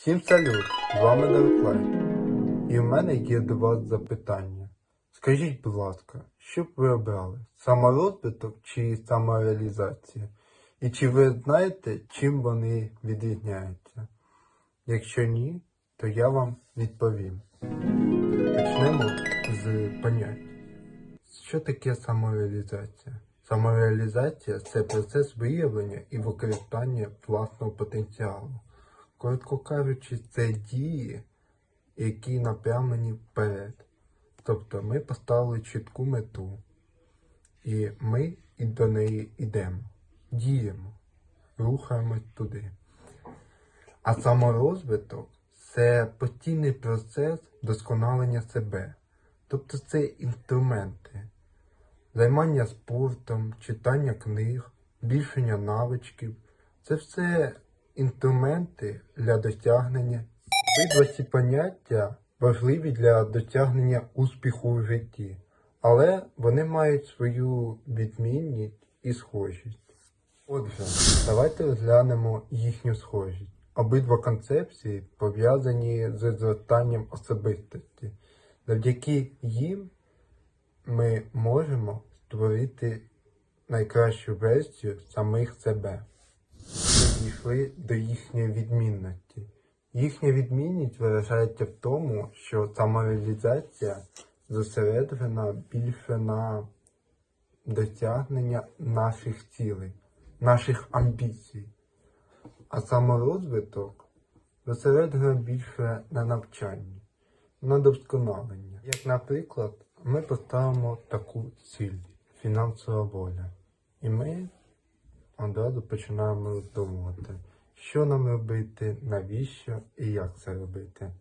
Всім салют! З вами Давид Лайк. І в мене є до вас запитання. Скажіть, будь ласка, що б ви обрали? Саморозвиток чи самореалізація? І чи ви знаєте, чим вони відрізняються? Якщо ні, то я вам відповім. Почнемо з понять. Що таке самореалізація? Самореалізація це процес виявлення і використання власного потенціалу. Коротко кажучи, це дії, які напрямлені вперед. Тобто ми поставили чітку мету, і ми і до неї йдемо, діємо, рухаємось туди. А саморозвиток це постійний процес досконалення себе. Тобто це інструменти, займання спортом, читання книг, збільшення навичків. Це все інструменти для досягнення. Обидва ці поняття важливі для досягнення успіху у житті, але вони мають свою відмінність і схожість. Отже, давайте розглянемо їхню схожість. Обидва концепції пов'язані з зростанням особистості. Завдяки їм ми можемо створити найкращу версію самих себе. Дійшли до їхньої відмінності. Їхня відмінність виражається в тому, що самореалізація зосереджена більше на досягнення наших цілей, наших амбіцій, а саморозвиток зосереджено більше на навчанні, на досконалення. Як, наприклад, ми поставимо таку ціль фінансова воля. І ми одразу починаємо роздумувати, що нам робити, навіщо і як це робити.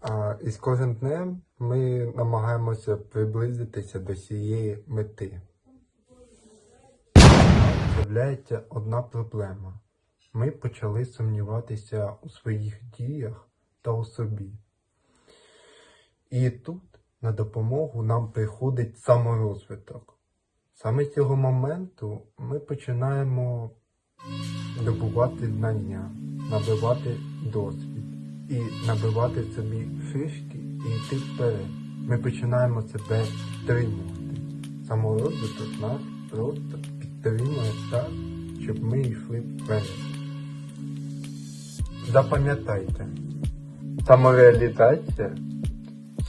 А, і з кожним днем ми намагаємося приблизитися до цієї мети. З'являється одна проблема. Ми почали сумніватися у своїх діях та у собі. І тут на допомогу нам приходить саморозвиток. Саме з цього моменту ми починаємо добувати знання, набивати досвід і набивати собі шишки і йти вперед. Ми починаємо себе підтримувати. Саморозвиток нас просто підтримує так, щоб ми йшли вперед. Запам'ятайте, самореалізація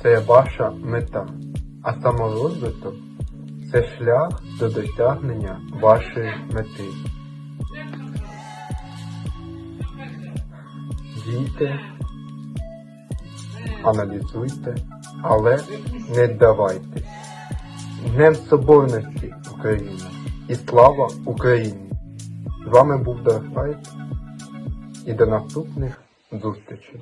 це ваша мета, а саморозвиток це шлях до досягнення вашої мети. Дійте, аналізуйте, але не здавайтесь. Днем Соборності Україна і слава Україні! З вами був Дарфайт і до наступних зустрічей.